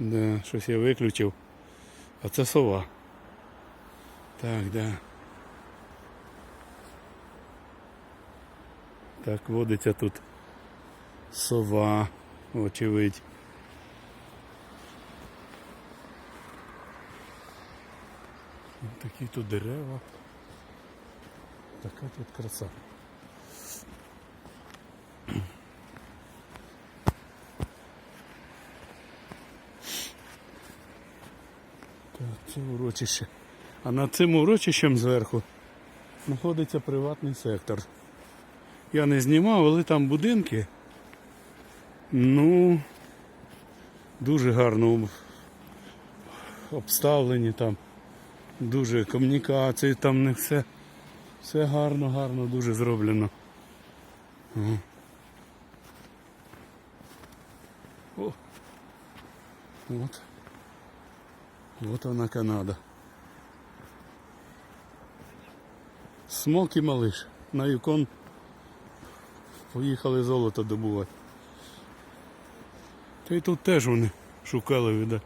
Да, щось я виключив. А це сова. Так, да. Так, водиться тут сова, очевидь. Такі тут дерева. Така тут краса. Це урочище. А над цим урочищем зверху знаходиться приватний сектор. Я не знімав, але там будинки. Ну, дуже гарно обставлені там. Дуже комунікації, там не все. Все гарно, гарно, дуже зроблено. О. От. От вона Канада. Смок і малиш. На Юкон поїхали золото добувати. Та й тут теж вони шукали, видать.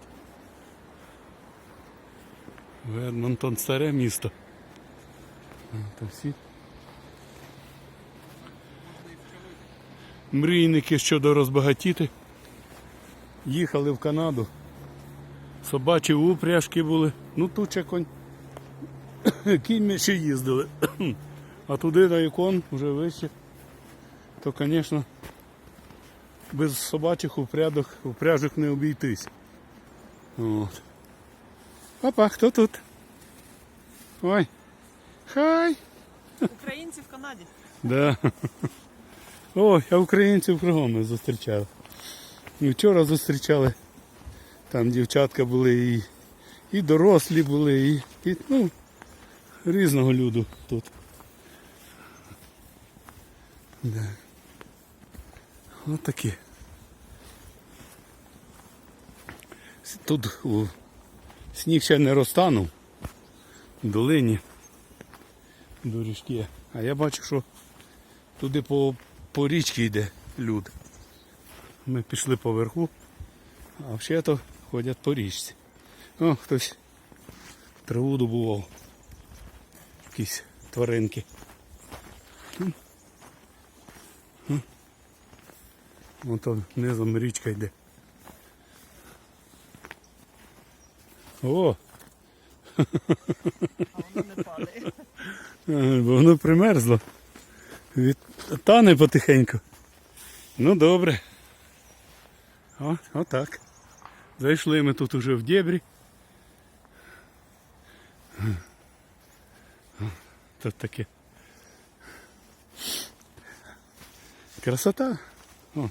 Вермонтон старе місто. Та всі. Мрійники щодо розбагатіти. Їхали в Канаду. Собачі упряжки були. Ну тут ще конь. Кінь ми ще їздили. А туди на ікон вже вище. То, звісно, без собачих упрядок, упряжок не обійтись. От. Опа, хто тут? Ой. Хай. Українці в Канаді. Да. Ой, а українців кругом ми зустрічали. Вчора зустрічали. Там дівчатка були і, і дорослі були, і, і ну, різного люду тут. Да. Ось такі. Тут у, сніг ще не розтанув в долині доріжки. А я бачу, що туди по, по річці йде люд. Ми пішли поверху, а взагалі ходять по річці. О, хтось траву добував. Якісь тваринки. М. М. Ото низом річка йде. О! А воно не падає. Бо воно примерзло. Від... Тане потихеньку. Ну добре. О, отак. Зайшли ми тут уже в дебрі. Тут таке. Красота. О.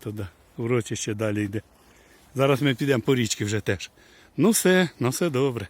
Туди. Урочище далі йде. Зараз ми підемо по річці вже теж. Ну все, ну все добре.